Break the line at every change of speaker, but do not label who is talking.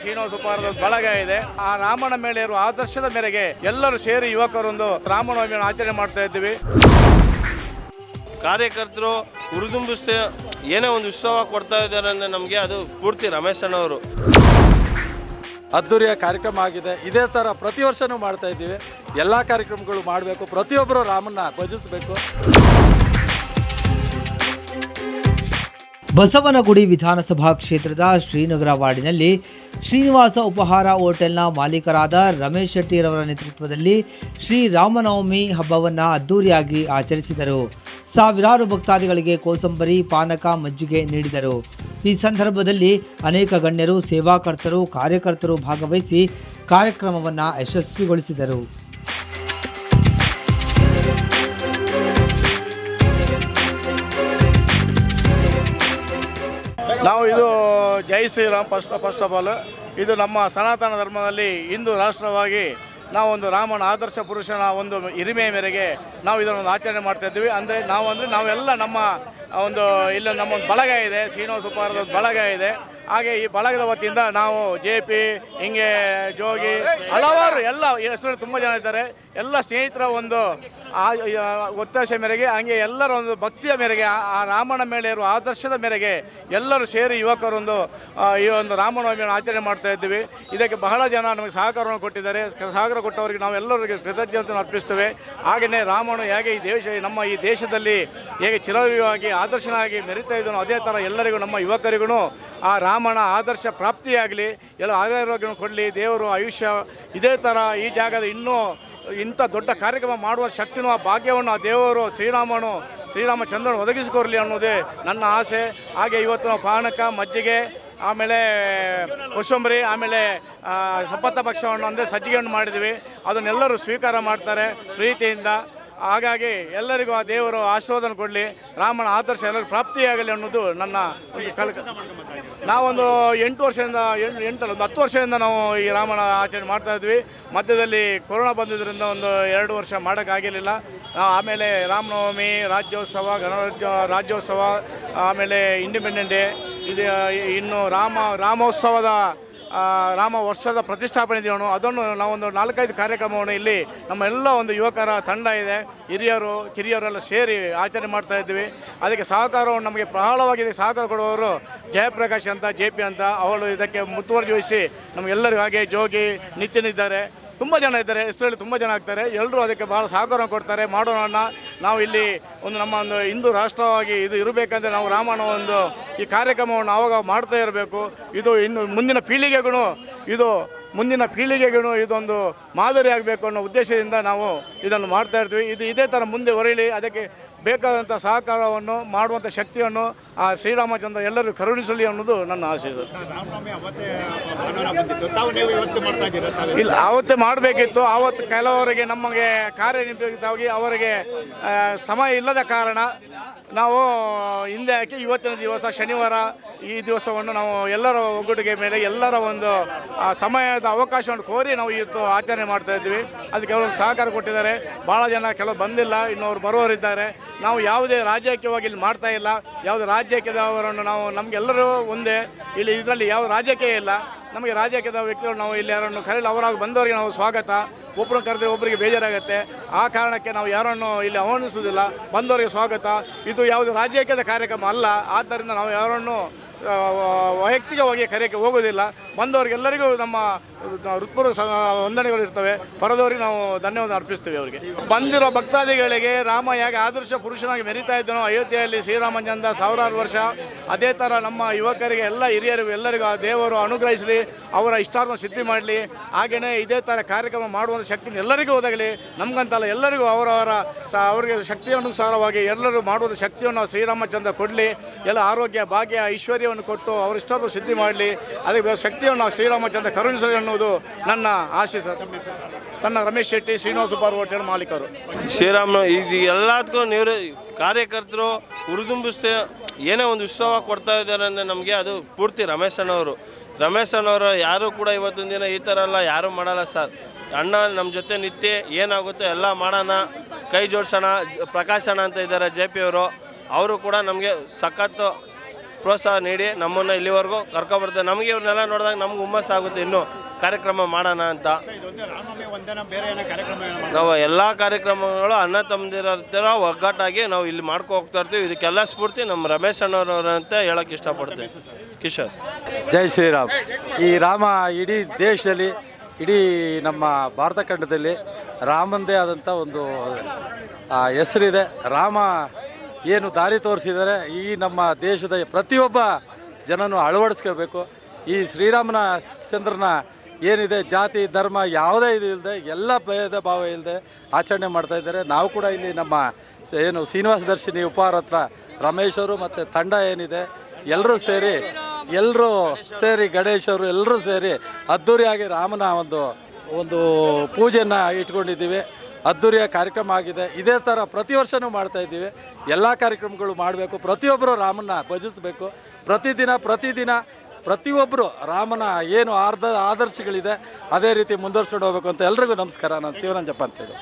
ಶ್ರೀನಿವಾಸ ಉಪಹಾರದ ಬಳಗ ಇದೆ. ಆ ರಾಮನ ಮೇಲೆ ಇರುವ ಆದರ್ಶದ ಮೇರೆಗೆ ಎಲ್ಲರೂ ಸೇರಿ ಯುವಕರೊಂದು ರಾಮನವಮಿಯನ್ನು ಆಚರಣೆ ಮಾಡ್ತಾ ಇದ್ದೀವಿ.
ಕಾರ್ಯಕರ್ತರು ಹುರಿದುಂಬಿಸ್ತೇ ಏನೇ ಒಂದು ಉತ್ಸವ ಕೊಡ್ತಾ ಇದ್ದಾರೆ ಅಂದರೆ ನಮಗೆ ಅದು ಪೂರ್ತಿ ರಮೇಶ್ ಅಣ್ಣವರು
ಅದ್ದೂರಿಯ ಕಾರ್ಯಕ್ರಮ ಆಗಿದೆ. ಇದೇ ಥರ ಪ್ರತಿ ವರ್ಷವೂ ಮಾಡ್ತಾ ಇದ್ದೀವಿ. ಎಲ್ಲ ಕಾರ್ಯಕ್ರಮಗಳು ಮಾಡಬೇಕು. ಪ್ರತಿಯೊಬ್ಬರು ರಾಮನ ಭಜಿಸಬೇಕು.
ಬಸವನಗುಡಿ ವಿಧಾನಸಭಾ ಕ್ಷೇತ್ರದ ಶ್ರೀನಗರ ವಾರ್ಡಿನಲ್ಲಿ ಶ್ರೀನಿವಾಸ ಉಪಹಾರ ಹೋಟೆಲ್ನ ಮಾಲೀಕರಾದ ರಮೇಶ್ ಶೆಟ್ಟಿರವರ ನೇತೃತ್ವದಲ್ಲಿ ಶ್ರೀರಾಮನವಮಿ ಹಬ್ಬವನ್ನು ಅದ್ದೂರಿಯಾಗಿ ಆಚರಿಸಿದರು. ಸಾವಿರಾರು ಭಕ್ತಾದಿಗಳಿಗೆ ಕೋಸಂಬರಿ, ಪಾನಕ, ಮಜ್ಜಿಗೆ ನೀಡಿದರು. ಈ ಸಂದರ್ಭದಲ್ಲಿ ಅನೇಕ ಗಣ್ಯರು, ಸೇವಾಕರ್ತರು, ಕಾರ್ಯಕರ್ತರು ಭಾಗವಹಿಸಿ ಕಾರ್ಯಕ್ರಮವನ್ನು ಯಶಸ್ವಿಗೊಳಿಸಿದರು.
ನಾವು ಇದು ಜೈ Shriram first first of all ಇದು ನಮ್ಮ ಸನಾತನ ಧರ್ಮದಲ್ಲಿ ಹಿಂದೂ ರಾಷ್ಟ್ರವಾಗಿ ನಾವು ಒಂದು ರಾಮನ ಆದರ್ಶ ಪುರುಷನ ಒಂದು ಹಿರಿಮೆಯ ಮೇರೆಗೆ ನಾವು ಇದನ್ನು ಆಚರಣೆ ಮಾಡ್ತಾ ಇದ್ದೀವಿ. ಅಂದರೆ ನಾವು ಅಂದರೆ ನಾವೆಲ್ಲ ನಮ್ಮ ಒಂದು, ಇಲ್ಲ ನಮ್ಮ ಒಂದು ಬಳಗ ಇದೆ, ಶ್ರೀನಿವಾಸ ಬಳಗ ಇದೆ. ಹಾಗೆ ಈ ಬಳಗದ ವತಿಯಿಂದ ನಾವು ಜೆ ಪಿ ಹಿಂಗೆ ಜೋಗಿ, ಹಲವಾರು ಎಲ್ಲ ಹೆಸರು ತುಂಬ ಜನ ಇದ್ದಾರೆ. ಎಲ್ಲ ಸ್ನೇಹಿತರ ಒಂದು ಒತ್ತಾಸೆ ಮೇರೆಗೆ, ಹಂಗೆ ಎಲ್ಲರ ಒಂದು ಭಕ್ತಿಯ ಮೇರೆಗೆ, ಆ- ರಾಮನ ಮೇಲೆ ಇರುವ ಆದರ್ಶದ ಮೇರೆಗೆ ಎಲ್ಲರೂ ಸೇರಿ ಯುವಕರೊಂದು ಈ ಒಂದು ರಾಮನವಮಿಯನ್ನು ಆಚರಣೆ ಮಾಡ್ತಾ ಇದ್ದೀವಿ. ಇದಕ್ಕೆ ಬಹಳ ಜನ ನಮಗೆ ಸಹಕಾರವನ್ನು ಕೊಟ್ಟಿದ್ದಾರೆ. ಸಹಕಾರ ಕೊಟ್ಟವರಿಗೆ ನಾವು ಎಲ್ಲರಿಗೆ ಕೃತಜ್ಞತೆ ಅರ್ಪಿಸ್ತೇವೆ. ಹಾಗೆಯೇ ರಾಮನು ಹೇಗೆ ಈ ದೇಶ, ನಮ್ಮ ಈ ದೇಶದಲ್ಲಿ ಹೇಗೆ ಚಿರವಾಗಿ ಆದರ್ಶನಾಗಿ ಮೆರಿತಾ ಇದ್ದನೋ ಅದೇ ಥರ ಎಲ್ಲರಿಗೂ, ನಮ್ಮ ಯುವಕರಿಗೂ ಆ ರಾಮನ ಆದರ್ಶ ಪ್ರಾಪ್ತಿಯಾಗಲಿ, ಎಲ್ಲ ಆರೋಗ್ಯವನ್ನು ಕೊಡಲಿ, ದೇವರು ಆಯುಷ್ಯ ಇದೇ ಥರ ಈ ಜಾಗದ ಇನ್ನೂ ಇಂಥ ದೊಡ್ಡ ಕಾರ್ಯಕ್ರಮ ಮಾಡುವ ಶಕ್ತಿನೂ, ಆ ಭಾಗ್ಯವನ್ನು, ಆ ದೇವರು ಶ್ರೀರಾಮನು, ಶ್ರೀರಾಮಚಂದ್ರನು ಒದಗಿಸಿಕೊರಲಿ ಅನ್ನೋದೇ ನನ್ನ ಆಸೆ. ಹಾಗೆ ಇವತ್ತು ನಾವು ಪಾನಕ, ಮಜ್ಜಿಗೆ, ಆಮೇಲೆ ಕೋಸಂಬರಿ, ಆಮೇಲೆ ಸಪ್ಪತ್ತ ಪಕ್ಷವನ್ನು ಅಂದರೆ ಸಜ್ಜಿಗೆಯನ್ನು ಮಾಡಿದ್ವಿ. ಅದನ್ನೆಲ್ಲರೂ ಸ್ವೀಕಾರ ಮಾಡ್ತಾರೆ ಪ್ರೀತಿಯಿಂದ. ಹಾಗಾಗಿ ಎಲ್ಲರಿಗೂ ಆ ದೇವರು ಆಶೀರ್ವಾದನ ಕೊಡಲಿ. ರಾಮನ ಆದರ್ಶ ಎಲ್ಲರಿಗೂ ಪ್ರಾಪ್ತಿಯಾಗಲಿ ಅನ್ನೋದು ನನ್ನ ಕಲ್ಕ ನಾವೊಂದು ಎಂಟು ವರ್ಷದಿಂದ, ಎಂಟು, ಎಂಟಲ್ಲ, ಒಂದು ಹತ್ತು ವರ್ಷದಿಂದ ನಾವು ಈ ರಾಮನ ಆಚರಣೆ ಮಾಡ್ತಾ ಇದ್ವಿ. ಮಧ್ಯದಲ್ಲಿ ಕೊರೋನಾ ಬಂದಿದ್ದರಿಂದ ಒಂದು ಎರಡು ವರ್ಷ ಮಾಡೋಕ್ಕಾಗಿರಲಿಲ್ಲ ಆಮೇಲೆ ರಾಮನವಮಿ, ರಾಜ್ಯೋತ್ಸವ, ಗಣರಾಜ್ಯ, ರಾಜ್ಯೋತ್ಸವ, ಆಮೇಲೆ ಇಂಡಿಪೆಂಡೆಂಟ್ ಡೇ ಇದು ಇನ್ನು ರಾಮ, ರಾಮೋತ್ಸವದ ರಾಮ ವರ್ಷದ ಪ್ರತಿಷ್ಠಾಪನೆ ದಿನವನ್ನು, ಅದನ್ನು ನಾವೊಂದು ನಾಲ್ಕೈದು ಕಾರ್ಯಕ್ರಮವನ್ನು ಇಲ್ಲಿ ನಮ್ಮ ಎಲ್ಲ ಒಂದು ಯುವಕರ ತಂಡ ಇದೆ. ಹಿರಿಯರು, ಕಿರಿಯರೆಲ್ಲ ಸೇರಿ ಆಚರಣೆ ಮಾಡ್ತಾ ಇದ್ದೀವಿ. ಅದಕ್ಕೆ ಸಹಕಾರವನ್ನು ನಮಗೆ ಇದಕ್ಕೆ ಸಹಕಾರ ಕೊಡುವವರು ಜಯಪ್ರಕಾಶ್ ಅಂತ, ಜೆ ಪಿ ಅಂತ, ಅವಳು ಇದಕ್ಕೆ ಮುತುವರ್ಜಿ ವಹಿಸಿ ನಮಗೆಲ್ಲರಿಗೂ ಹಾಗೆ ಜೋಗಿ ನಿತ್ಯನಿದ್ದಾರೆ. ತುಂಬ ಜನ ಇದ್ದಾರೆ ಹೆಸರಲ್ಲಿ ತುಂಬ ಜನ ಆಗ್ತಾರೆ. ಎಲ್ಲರೂ ಅದಕ್ಕೆ ಭಾಳ ಸಹಕಾರ ಕೊಡ್ತಾರೆ. ಮಾಡೋಣ. ನಾವು ಇಲ್ಲಿ ಒಂದು ನಮ್ಮ ಒಂದು ಹಿಂದೂ ರಾಷ್ಟ್ರವಾಗಿ ಇದು ಇರಬೇಕಂದ್ರೆ ನಾವು ರಾಮನ ಒಂದು ಈ ಕಾರ್ಯಕ್ರಮವನ್ನು ಆವಾಗ ಮಾಡ್ತಾ ಇರಬೇಕು. ಇದು ಇನ್ನು ಮುಂದಿನ ಪೀಳಿಗೆಗೂ ಇದು ಮುಂದಿನ ಪೀಳಿಗೆಗೂ ಇದೊಂದು ಮಾದರಿ ಆಗಬೇಕು ಅನ್ನೋ ಉದ್ದೇಶದಿಂದ ನಾವು ಇದನ್ನು ಮಾಡ್ತಾ ಇರ್ತೀವಿ. ಇದು ಇದೇ ಥರ ಮುಂದೆ ಹೊರಳಿ. ಅದಕ್ಕೆ ಬೇಕಾದಂಥ ಸಹಕಾರವನ್ನು ಮಾಡುವಂಥ ಶಕ್ತಿಯನ್ನು ಆ ಶ್ರೀರಾಮಚಂದ್ರ ಎಲ್ಲರೂ ಕರುಣಿಸಲಿ ಅನ್ನೋದು ನನ್ನ ಆಸೆ ಇಲ್ಲ, ಆವತ್ತೇ ಮಾಡಬೇಕಿತ್ತು. ಆವತ್ತು ಕೆಲವರಿಗೆ ನಮಗೆ ಕಾರ್ಯನಿರ್ವಹಿತವಾಗಿ ಅವರಿಗೆ ಸಮಯ ಇಲ್ಲದ ಕಾರಣ ನಾವು ಹಿಂದೆ ಹಾಕಿ ಇವತ್ತಿನ ದಿವಸ ಶನಿವಾರ ಈ ದಿವಸವನ್ನು ನಾವು ಎಲ್ಲರ ಒಗ್ಗಟ್ಟಿಗೆ ಮೇಲೆ ಎಲ್ಲರ ಒಂದು ಸಮಯದ ಅವಕಾಶವನ್ನು ಕೋರಿ ನಾವು ಇವತ್ತು ಆಚರಣೆ ಮಾಡ್ತಾ ಇದ್ವಿ ಅದಕ್ಕೆ ಅವರು ಸಹಕಾರ ಕೊಟ್ಟಿದ್ದಾರೆ. ಭಾಳ ಜನ ಕೆಲವು ಬಂದಿಲ್ಲ, ಇನ್ನು ಅವ್ರು ಬರುವವರಿದ್ದಾರೆ. ನಾವು ಯಾವುದೇ ರಾಜಕೀಯವಾಗಿ ಇಲ್ಲಿ ಮಾಡ್ತಾ ಇಲ್ಲ, ಯಾವುದೇ ರಾಜಕೀಯದವರನ್ನು ನಾವು ನಮಗೆಲ್ಲರೂ ಒಂದೇ. ಇಲ್ಲಿ ಇದರಲ್ಲಿ ಯಾವ ರಾಜಕೀಯ ಇಲ್ಲ, ನಮಗೆ ರಾಜಕೀಯದ ವ್ಯಕ್ತಿಗಳು ನಾವು ಇಲ್ಲಿ ಯಾರನ್ನು ಕರೆಯಲು ಅವರಾಗಿ ಬಂದವರಿಗೆ ನಾವು ಸ್ವಾಗತ. ಒಬ್ಬರು ಕರೆದ್ರೆ ಒಬ್ಬರಿಗೆ ಬೇಜಾರಾಗುತ್ತೆ. ಆ ಕಾರಣಕ್ಕೆ ನಾವು ಯಾರನ್ನು ಇಲ್ಲಿ ಆಹ್ವಾನಿಸುವುದಿಲ್ಲ, ಬಂದವರಿಗೆ ಸ್ವಾಗತ. ಇದು ಯಾವುದೇ ರಾಜಕೀಯದ ಕಾರ್ಯಕ್ರಮ ಅಲ್ಲ, ಆದ್ದರಿಂದ ನಾವು ಯಾರನ್ನು ವೈಯಕ್ತಿಕವಾಗಿ ಕರೆಯೋಕ್ಕೆ ಹೋಗೋದಿಲ್ಲ ಬಂದವರಿಗೆಲ್ಲರಿಗೂ ನಮ್ಮ ಹೃತ್ಪೂರ್ವ ವಂದನೆಗಳು ಇರ್ತವೆ. ಪರದವರಿಗೆ ನಾವು ಧನ್ಯವಾದ ಅರ್ಪಿಸ್ತೀವಿ ಅವರಿಗೆ. ಬಂದಿರೋ ಭಕ್ತಾದಿಗಳಿಗೆ ರಾಮ ಹೇಗೆ ಆದರ್ಶ ಪುರುಷನಾಗಿ ಮೆರಿತಾ ಇದ್ದನೋ, ಅಯೋಧ್ಯೆಯಲ್ಲಿ ಶ್ರೀರಾಮಚಂದ್ರ ಸಾವಿರಾರು ವರ್ಷ. ಅದೇ ಥರ ನಮ್ಮ ಯುವಕರಿಗೆ, ಎಲ್ಲ ಹಿರಿಯರಿಗೂ, ಎಲ್ಲರಿಗೂ ಆ ದೇವರು ಅನುಗ್ರಹಿಸಲಿ, ಅವರ ಇಷ್ಟಾರ್ಥ ಸಿದ್ಧಿ ಮಾಡಲಿ. ಹಾಗೆಯೇ ಇದೇ ಥರ ಕಾರ್ಯಕ್ರಮ ಮಾಡುವಂಥ ಶಕ್ತಿ ಎಲ್ಲರಿಗೂ ಒದಗಲಿ. ನಮಗಂತಲ್ಲ, ಎಲ್ಲರಿಗೂ ಅವರವರ ಸ ಅವರಿಗೆ ಶಕ್ತಿ ಅನುಸಾರವಾಗಿ ಎಲ್ಲರೂ ಮಾಡುವಂಥ ಶಕ್ತಿಯನ್ನು ಶ್ರೀರಾಮಚಂದ್ರ ಕೊಡಲಿ. ಎಲ್ಲ ಆರೋಗ್ಯ, ಭಾಗ್ಯ, ಐಶ್ವರ್ಯವನ್ನು ಕೊಟ್ಟು ಅವರ ಇಷ್ಟಾರ್ಥ ಸಿದ್ಧಿ ಮಾಡಲಿ. ಅದಕ್ಕೆ ಶಕ್ತಿಯನ್ನು ಶ್ರೀರಾಮಚಂದ್ರ ಕರುಣಿಸಲಿ ಅನ್ನೋದು ನನ್ನ ಆಶೆ ಸರ್. ನನ್ನ ರಮೇಶ್ ಶೆಟ್ಟಿ, ಶ್ರೀನಿವಾಸ ಸೂಪರ್ ಹೋಟೆಲ್ ಮಾಲೀಕರು.
ಶ್ರೀರಾಮ ಇದು ಎಲ್ಲದಕ್ಕೂ ನೀವು ಕಾರ್ಯಕರ್ತರು ಹುರಿದುಂಬಿಸ್ತೇ ಏನೇ ಒಂದು ಉತ್ಸವ ಕೊಡ್ತಾ ಇದ್ದಾರೆ ಅಂದರೆ ನಮಗೆ ಅದು ಪೂರ್ತಿ ರಮೇಶ್ ಅಣ್ಣವರು. ರಮೇಶ್ ಅಣ್ಣವರು ಯಾರು ಕೂಡ ಇವತ್ತಿನ ದಿನ ಈ ಥರ ಎಲ್ಲ ಯಾರೂ ಮಾಡಲ್ಲ ಸರ್. ಅಣ್ಣ ನಮ್ಮ ಜೊತೆ ನಿತ್ಯ ಏನಾಗುತ್ತೋ ಎಲ್ಲ ಮಾಡೋಣ. ಕೈ ಜೋಡಿಸೋಣ. ಪ್ರಕಾಶ್ ಅಣ್ಣ ಅಂತ ಇದ್ದಾರೆ, ಜೆ ಪಿ ಅವರು. ಅವರು ಕೂಡ ನಮಗೆ ಸಖತ್ತು ಪ್ರೋತ್ಸಾಹ ನೀಡಿ ನಮ್ಮನ್ನು ಇಲ್ಲಿವರೆಗೂ ಕರ್ಕೊಬರ್ತಾರೆ ನಮಗೆ ಇವ್ರನ್ನೆಲ್ಲ ನೋಡಿದಾಗ ನಮ್ಗೆ ಹುಮ್ಮಸ್ಸಾಗುತ್ತೆ ಇನ್ನೂ ಕಾರ್ಯಕ್ರಮ ಮಾಡೋಣ ಅಂತ. ನಾವು ಎಲ್ಲ ಕಾರ್ಯಕ್ರಮಗಳು ಅಣ್ಣ ತಮ್ಮದಿರ ಒಗ್ಗಟ್ಟಾಗಿ ನಾವು ಇಲ್ಲಿ ಮಾಡ್ಕೊ ಹೋಗ್ತಾ ಇರ್ತೀವಿ. ಇದಕ್ಕೆಲ್ಲ ಸ್ಫೂರ್ತಿ ನಮ್ಮ ರಮೇಶ್ ಅಣ್ಣವ್ರವ್ರು ಅಂತ ಇಷ್ಟಪಡ್ತೀವಿ ಕಿಶೋರ್.
ಜೈ ಶ್ರೀರಾಮ್. ಈ ರಾಮ ಇಡೀ ದೇಶದಲ್ಲಿ, ಇಡೀ ನಮ್ಮ ಭಾರತ ಖಂಡದಲ್ಲಿ ರಾಮಂದೇ ಆದಂಥ ಒಂದು ಹೆಸರಿದೆ. ರಾಮ ಏನು ದಾರಿ ತೋರಿಸಿದರೆ ಈ ನಮ್ಮ ದೇಶದ ಪ್ರತಿಯೊಬ್ಬ ಜನನು ಅಳವಡಿಸ್ಕೋಬೇಕು. ಈ ಶ್ರೀರಾಮನ ಚಂದ್ರನ ಏನಿದೆ, ಜಾತಿ, ಧರ್ಮ ಯಾವುದೇ ಇದು ಇಲ್ಲದೆ ಎಲ್ಲ ಭೇದ ಭಾವ ಇಲ್ಲದೆ ಆಚರಣೆ ಮಾಡ್ತಾ ಇದ್ದಾರೆ. ನಾವು ಕೂಡ ಇಲ್ಲಿ ನಮ್ಮ ಏನು ಶ್ರೀನಿವಾಸ ದರ್ಶಿನಿ ಉಪಹಾರ ಹತ್ರ ರಮೇಶ್ ಅವರು ಮತ್ತು ತಂಡ ಏನಿದೆ ಎಲ್ಲರೂ ಸೇರಿ ಎಲ್ಲರೂ ಸೇರಿ ಗಣೇಶ್ ಅವರು ಎಲ್ಲರೂ ಸೇರಿ ಅದ್ಧೂರಿಯಾಗಿ ರಾಮನ ಒಂದು ಒಂದು ಪೂಜೆಯನ್ನು ಇಟ್ಕೊಂಡಿದ್ದೀವಿ. ಅದ್ಧೂರಿಯ ಕಾರ್ಯಕ್ರಮ ಆಗಿದೆ. ಇದೇ ಥರ ಪ್ರತಿ ವರ್ಷವೂ ಮಾಡ್ತಾ ಇದ್ದೀವಿ. ಎಲ್ಲ ಕಾರ್ಯಕ್ರಮಗಳು ಮಾಡಬೇಕು. ಪ್ರತಿಯೊಬ್ಬರು ರಾಮನ ಭಜಿಸಬೇಕು. ಪ್ರತಿದಿನ ಪ್ರತಿದಿನ ಪ್ರತಿಯೊಬ್ಬರು ರಾಮನ ಏನು ಆರ್ಧ ಆದರ್ಶಗಳಿದೆ, ಅದೇ ರೀತಿ ಮುಂದುವರ್ಸ್ಕೊಂಡು ಹೋಗ್ಬೇಕು ಅಂತ ಎಲ್ರಿಗೂ ನಮಸ್ಕಾರ. ನಾನು ಶಿವರಂಜಪ್ಪ ಅಂತೇಳಿ